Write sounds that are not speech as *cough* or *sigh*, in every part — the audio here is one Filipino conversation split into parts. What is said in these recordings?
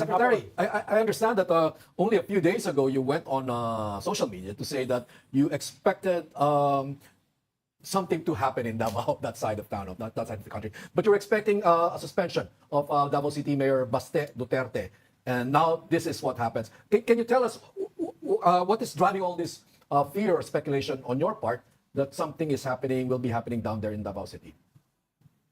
Secretary, I, I- I understand that uh, only a few days ago you went on uh, social media to say that you expected um, something to happen in Davao, *laughs* that side of town, of that, that side of the country. But you're expecting uh, a suspension of uh, Davao City Mayor Baste Duterte. And now this is what happens. Can, can you tell us w- w- uh, what is driving all this uh, fear or speculation on your part that something is happening, will be happening down there in Davao City?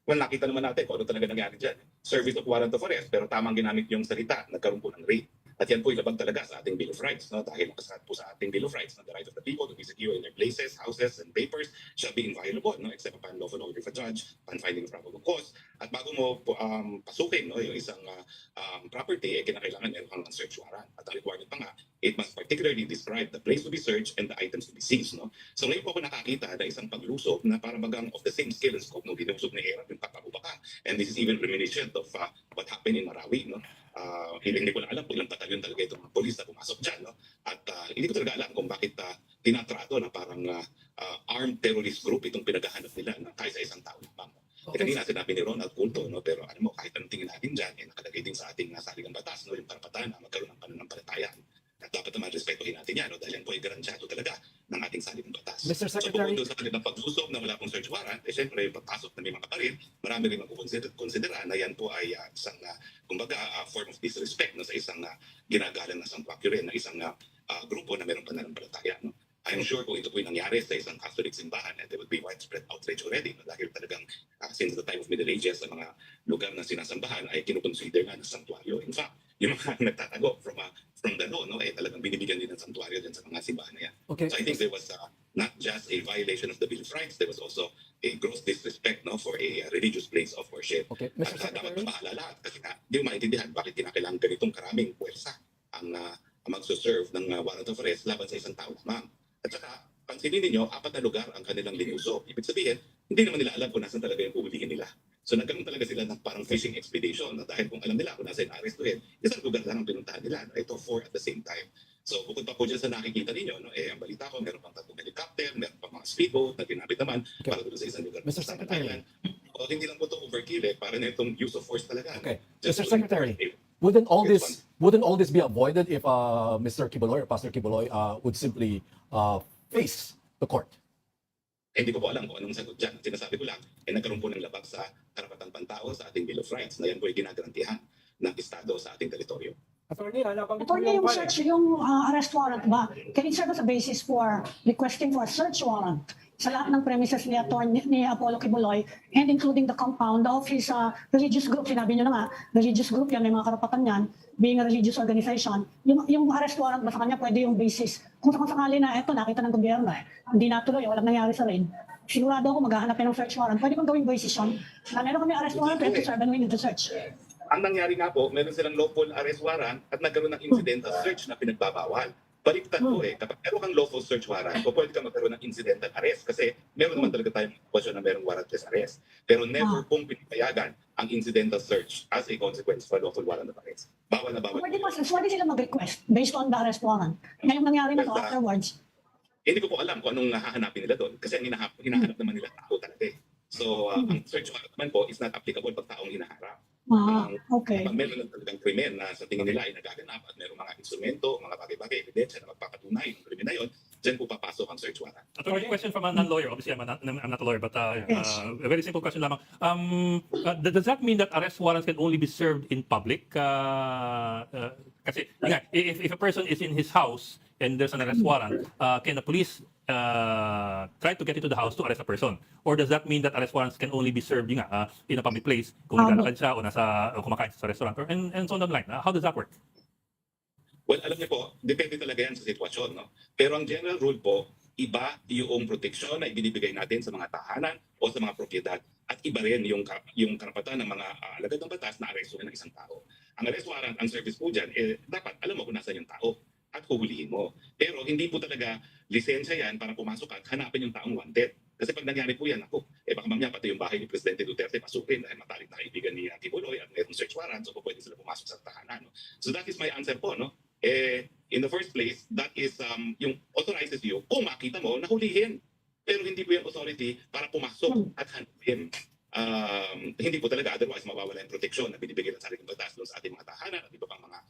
Well, nakita naman natin kung ano talaga nangyari dyan. Service of warrant of arrest, pero tamang ginamit yung salita, nagkaroon po ng rape. At yan po ilabag talaga sa ating Bill of Rights. No? Dahil nakasaad po sa ating Bill of Rights na the right of the people to be secure in their places, houses, and papers shall be inviolable, no? except upon lawful order of a judge, upon finding probable cause. At bago mo um, pasukin no, yung isang uh, um, property, eh, kinakailangan meron kang search warrant. At ang requirement pa nga, it must particularly describe the place to be searched and the items to be seized. No? So ngayon po ako nakakita na isang paglusob na para bagang of the same scale and scope nung dinusog ni Erap yung Kapabubaka. And this is even reminiscent of uh, what happened in Marawi. No? Uh, hindi, ko na alam kung ilang batalyon talaga itong mga polis na pumasok dyan. No? At uh, hindi ko talaga alam kung bakit uh, tinatrato na parang uh, uh, armed terrorist group itong pinaghahanap nila na kaysa isang tao lamang. Okay. Kanina sinabi ni Ronald Culto, no? pero ano mo, kahit anong tingin natin dyan, eh, nakalagay din sa ating uh, saligang batas, no? yung karapatan na magkaroon ng pananampalataya. At dapat naman respetuhin natin yan, no? dahil yan po ay garansyado talaga ng ating saligang batas. Mr. So Secretary, bukod doon sa kanilang pagsusob na wala pong search warrant, eh syempre yung pagpasok na may mga baril, marami rin magkukonsidera na yan po ay uh, isang, uh, kumbaga, uh, form of disrespect no, sa isang uh, ginagalang na sanctuary rin, na isang uh, uh, grupo na mayroong pananampalataya. No? I'm sure kung ito po yung nangyari sa isang Catholic simbahan, eh, there would be widespread outrage already. No? Dahil talagang uh, since the time of Middle Ages, sa mga lugar na sinasambahan ay kinukonsider nga na sanctuaryo. In fact, yung mga *laughs* nagtatago from, uh, from the law, no, eh, talagang binibigyan din ng sanctuaryo din sa mga simbahan na yan. okay. So I think there was uh, not just a violation of the Bill of Rights, there was also a gross disrespect no for a uh, religious place of worship. Okay, At Mr. uh, dapat maalala kasi nga, hindi mo maintindihan bakit kinakailangan ganitong karaming puwersa ang uh, magsuserve ng uh, warrant of arrest laban sa isang tao lamang. At saka, pansinin ninyo, apat na lugar ang kanilang linuso. Ibig sabihin, hindi naman nila alam kung nasan talaga yung puhulihin nila. So nagkaroon talaga sila ng parang fishing expedition na dahil kung alam nila kung nasa arestuhin, isang lugar lang ang pinuntahan nila. No? Ito four at the same time. So bukod pa po dyan sa nakikita ninyo, no, eh, ang balita ko, meron pang tatlong helicopter, meron pang mga speedboat na ginamit naman Okay. para doon sa isang lugar. Mr. Secretary. Thailand. O hindi lang po ito overkill eh, para na itong use of force talaga. no? Okay. Just Mr. Secretary. eh, Wouldn't all this wouldn't all this be avoided if uh, Mr. Kibuloy or Pastor Kibuloy uh, would simply uh, face the court? Eh, hindi ko po alam kung anong sagot dyan. Sinasabi ko lang, eh, nagkaroon po ng labag sa karapatang pantao sa ating Bill of Rights na yan po ay ginagarantihan ng Estado sa ating teritoryo. Attorney, ah, nabanggit mo Attorney, yung search, yung uh, arrest warrant ba, can it serve as a basis for requesting for a search warrant sa lahat ng premises ni, attorney, ni Apollo Kibuloy and including the compound of his uh, religious group. Sinabi niyo na nga, religious group yan, may mga karapatan yan, being a religious organization. Yung, yung arrest warrant ba sa kanya pwede yung basis. Kung sakali na, eto, nakita ng gobyerno eh, hindi natuloy, walang nangyari sa rain. Sigurado ako maghahanap ng search warrant. Pwede bang gawing basis yun? Na meron kami arrest warrant, we have to serve and we need to search. Ang nangyari nga po, meron silang lawful arrest warrant at nagkaroon ng incidental search na pinagbabawal. Baliktad po eh, kapag meron kang lawful search warrant, po pwede ka magkaroon ng incidental arrest kasi meron naman talaga tayong sitwasyon na merong warrantless arrest. Pero never pong pinapayagan ang incidental search as a consequence for lawful warrant of arrest. Bawal na bawal. Pwede pa, pwede sila mag-request based on the arrest warrant. Ngayong nangyari na to Basta- afterwards. Hindi ko po alam kung anong hahanapin nila doon kasi ang hinahanap, hinahanap naman nila tao talaga eh. So, uh, ang search warrant naman po is not applicable pag taong hinaharap. Ah, okay. Kapag meron ng talagang krimen na sa tingin nila ay nagaganap at meron mga instrumento, mga bagay-bagay, ebidensya na magpapatunay ng krimen na yun, dyan po papasok ang search warrant. Attorney, question from a non-lawyer. Obviously, I'm not, I'm not a lawyer, but uh, Yes. uh, a very simple question lamang. Um, uh, does that mean that arrest warrants can only be served in public? Uh, uh, kasi, if, if a person is in his house and there's an arrest warrant, uh, can the police uh, try to get into the house to arrest a person? Or does that mean that arrest warrants can only be served yun nga, uh, in a public place kung Um, naglalakad siya o nasa o kumakain siya sa restaurant or, and, and so on down the line? Uh, how does that work? Well, alam niyo po, depende talaga yan sa sitwasyon. No? Pero ang general rule po, iba yung proteksyon na ibinibigay natin sa mga tahanan o sa mga propiedad at iba rin yung, yung karapatan ng mga uh, alagad ng batas na arestuhin ng isang tao. Ang arrest warrant, ang service po dyan, eh, dapat alam mo kung nasa yung tao huhulihin mo. Pero hindi po talaga lisensya yan para pumasok at hanapin yung taong wanted. Kasi pag nangyari po yan, ako, eh baka mamaya pati yung bahay ni Presidente Duterte pasukin dahil matalik na kaibigan ni uh, Kibuloy at mayroong search warrant so pwede sila pumasok sa tahanan. No? So that is my answer po. No? Eh, in the first place, that is um, yung authorizes you kung makita mo, nahulihin. Pero hindi po yung authority para pumasok at hanapin. Um, hindi po talaga, otherwise mawawala yung proteksyon na binibigay ng sariling batas doon sa ating mga tahanan at iba pang mga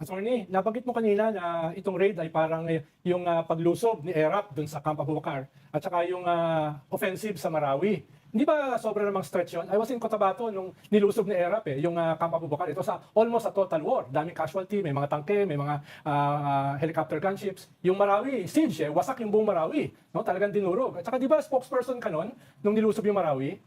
attorney, nabanggit mo kanina na itong raid ay parang eh, yung ah, paglusob ni Erap dun sa Camp Abubakar at saka yung ah, offensive sa Marawi. Hindi ba sobra namang stretch yun? I was in Cotabato nung nilusob ni Erap eh, yung ah, Camp Abubakar. Ito sa almost a total war. Daming casualty, may mga tangke, may mga ah, ah, helicopter gunships. Yung Marawi, siege eh, wasak yung buong Marawi. No? Talagang dinurog. At saka di ba spokesperson ka nun nung nilusob yung Marawi?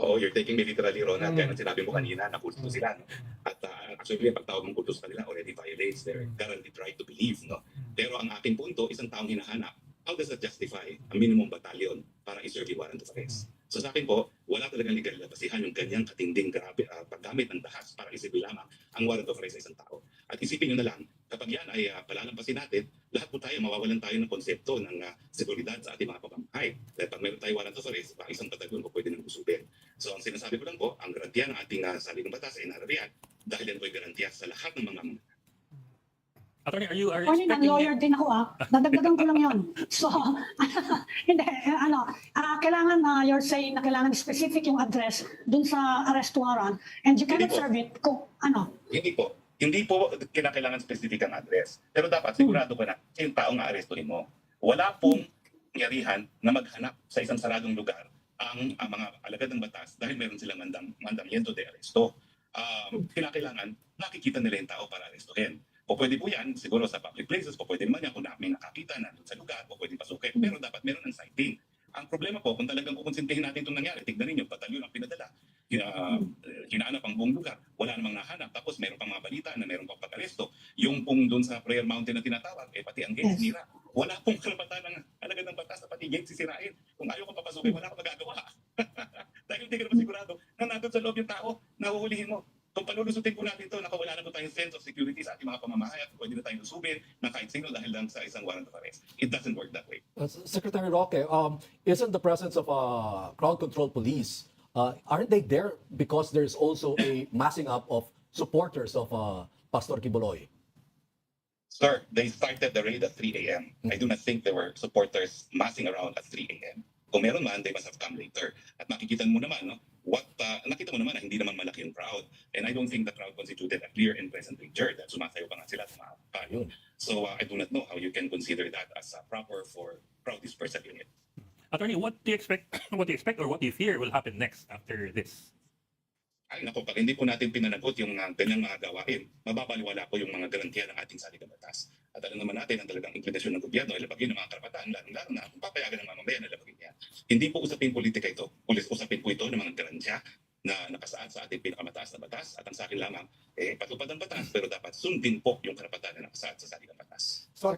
Oo, you're taking me literally, Ronald. Mm. Kaya nang sinabi mo kanina na kulto sila. No? At uh, actually, yung pagtawag mong kulto sa kanila already violates their guaranteed right to believe. No? Pero ang aking punto, isang taong hinahanap, how does that justify a minimum battalion para i-serve yung warrant of arrest? So sa akin po, wala talagang legal na basihan yung ganyang katinding grabe, ah, paggamit ng dahas para isipin lamang ang warrant of arrest sa isang tao. At isipin nyo na lang, kapag yan ay uh, palalampasin natin, lahat po tayo mawawalan tayo ng konsepto ng uh, seguridad sa ating mga pamamahay. Dahil pag meron tayo warrant of arrest, baka isang batalyon po pwede nang usubin. So ang sinasabi ko lang po, ang garantiya ng ating uh, saligang batas ay narariyan dahil yan po ay garantiya sa lahat ng mga Attorney, are you, are you Attorney, expecting... non-lawyer din ako ah. Dadagdagan ko lang yun. *laughs* So, *laughs* hindi, eh, ano, ah, kailangan na you're saying na kailangan specific yung address dun sa arrest warrant and you cannot serve it kung, ano, Hindi po. Hindi po kinakailangan specific ang address. Pero dapat sigurado ka na yung taong aarestuhin mo. Wala pong nangyarihan na maghanap sa isang saradong lugar ang, ang mga alagad ng batas dahil meron silang mandam, mandamiento de aresto. Um, kinakailangan nakikita nila yung tao para arestuhin. O pwede po yan, siguro sa public places, o pwede naman yan kung na- may nakakita na sa lugar, o pwede pasukin. Pero dapat meron ng sighting. Ang problema po, kung talagang kukonsintihin natin itong nangyari, tignan ninyo, batalyon ang pinadala, hina, hinahanap ang buong lugar, wala namang nahanap, tapos meron pang mga balita na meron pang pag-aresto. Yung pong doon sa Prayer Mountain na tinatawag, eh pati ang gate Yes. sinira. Wala pong karapatan ng alagad ng batas na pati gate sisirain. Kung ayaw kong papasukin, wala kang magagawa. *laughs* Dahil hindi ka naman sigurado na nandun sa loob yung tao, nahuhulihin mo. Kung panulusutin po natin ito, nakawala na po tayong sense of security sa ating mga pamamahay at pwede na tayong lusubin ng kahit sino dahil lang sa isang warrant of arrest. It doesn't work that way. Uh, Secretary Roque, um, isn't the presence of uh, crowd control police, uh, aren't they there because there's also a massing up of supporters of uh, Pastor Kibuloy? Sir, they started the raid at 3 a.m. I do not think there were supporters massing around at 3 a.m. Kung meron man, they must have come later. At makikita mo naman, no, what, uh, nakita mo naman na hindi naman malaki yung crowd. And I don't think the crowd constituted a clear and present picture that sumasayo pa nga sila, tumaapa. Yun. So uh, I do not know how you can consider that as uh, proper for crowd dispersal unit. Attorney, what do you expect, *coughs* what do you expect or what do you fear will happen next after this? Ay nako, pag hindi po natin pinanagot yung uh, ganyang mga gawain, mababaliwala po yung mga garantiya ng ating saligang batas. At alam naman natin ang talagang implementasyon ng gobyerno ay labagin ng mga karapatan, lalo, lalo na kung papayagan ng mamamayan na labagin yan. Hindi po usapin politika ito. Ulis usapin po ito ng mga garantiya na nakasaad sa ating pinakamataas na batas at ang sa akin lamang, eh, patupad ang batas pero dapat sundin po yung karapatan na nakasaad sa saligang batas. So,